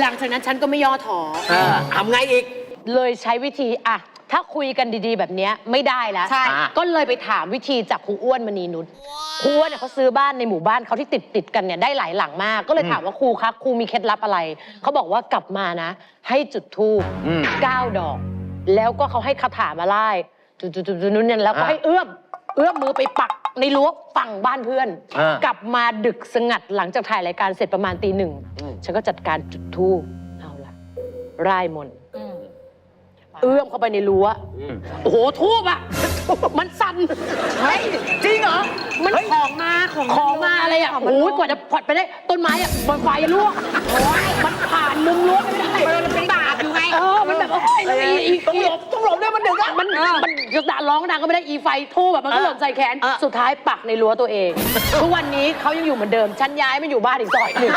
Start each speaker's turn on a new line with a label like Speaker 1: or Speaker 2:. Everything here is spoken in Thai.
Speaker 1: หลังจากนั้นฉันก็ไม่ย่อท้อ
Speaker 2: เออทำไงอีก
Speaker 3: เลยใช้วิธีอะถ้าคุยกันดีๆ แบบเนี้ยไม่ได้แล้ว
Speaker 1: ใช่
Speaker 3: ก็เลยไปถามวิธีจากครูอ้วนมณีนุชครูอ้วนเนี่ยเขาซื้อบ้านในหมู่บ้านเขาที่ติดติดๆกันเนี่ยได้หลายหลังมาก ก็เลยถามว่าครูคะครูมีเคล็ดลับอะไรเขาบอกว่ากลับมานะ ให้จุดธูป
Speaker 2: อืม
Speaker 3: เก้าดอก แล้วก็เขาให้คาถามาไล่จุดๆๆๆนู้นเนี่ยแล้วก็
Speaker 2: อ่า
Speaker 3: ให้เอื้อมเอื้อมมือไปปักในรั้วฝั่งบ้านเพื่อน
Speaker 2: อ่าก
Speaker 3: ลับมาดึกสงัดหลังจากถ่ายรายการเสร็จประมาณตีหนึ่ง ฉันก็จัดการจุดธูปเอาละร่ายมนต์เอื้อมเข้าไปในรั้วโอ้โหทูบอะมันสั่น
Speaker 1: เฮ้ย
Speaker 3: จริงเหรอ มัน
Speaker 1: มันของมาของ
Speaker 3: ของมาอะไรอะ
Speaker 1: ขง
Speaker 3: โอ้ยกว่าจะพอดไปได้ต้นไม้อะบนไฟลวกโอ้ยมันผ่านมุมรั้วไม่ได้
Speaker 1: เออมันเป็นบาปอยู่ไง
Speaker 3: เออมันแบบโอ้ยอีอี
Speaker 2: ต้องหลบต้องหลบด้วยมันดึกอะ
Speaker 3: มันมันจะด่าร้องดังก็ไม่ได้อีไฟทูบแบบมันก็หล่นใส่แขน
Speaker 2: เออ
Speaker 3: สุดท้ายปักในรั้วตัวเองทุกวันนี้เขายังอยู่เหมือนเดิมฉันย้ายมาอยู่บ้านอีกซอยหนึ่ง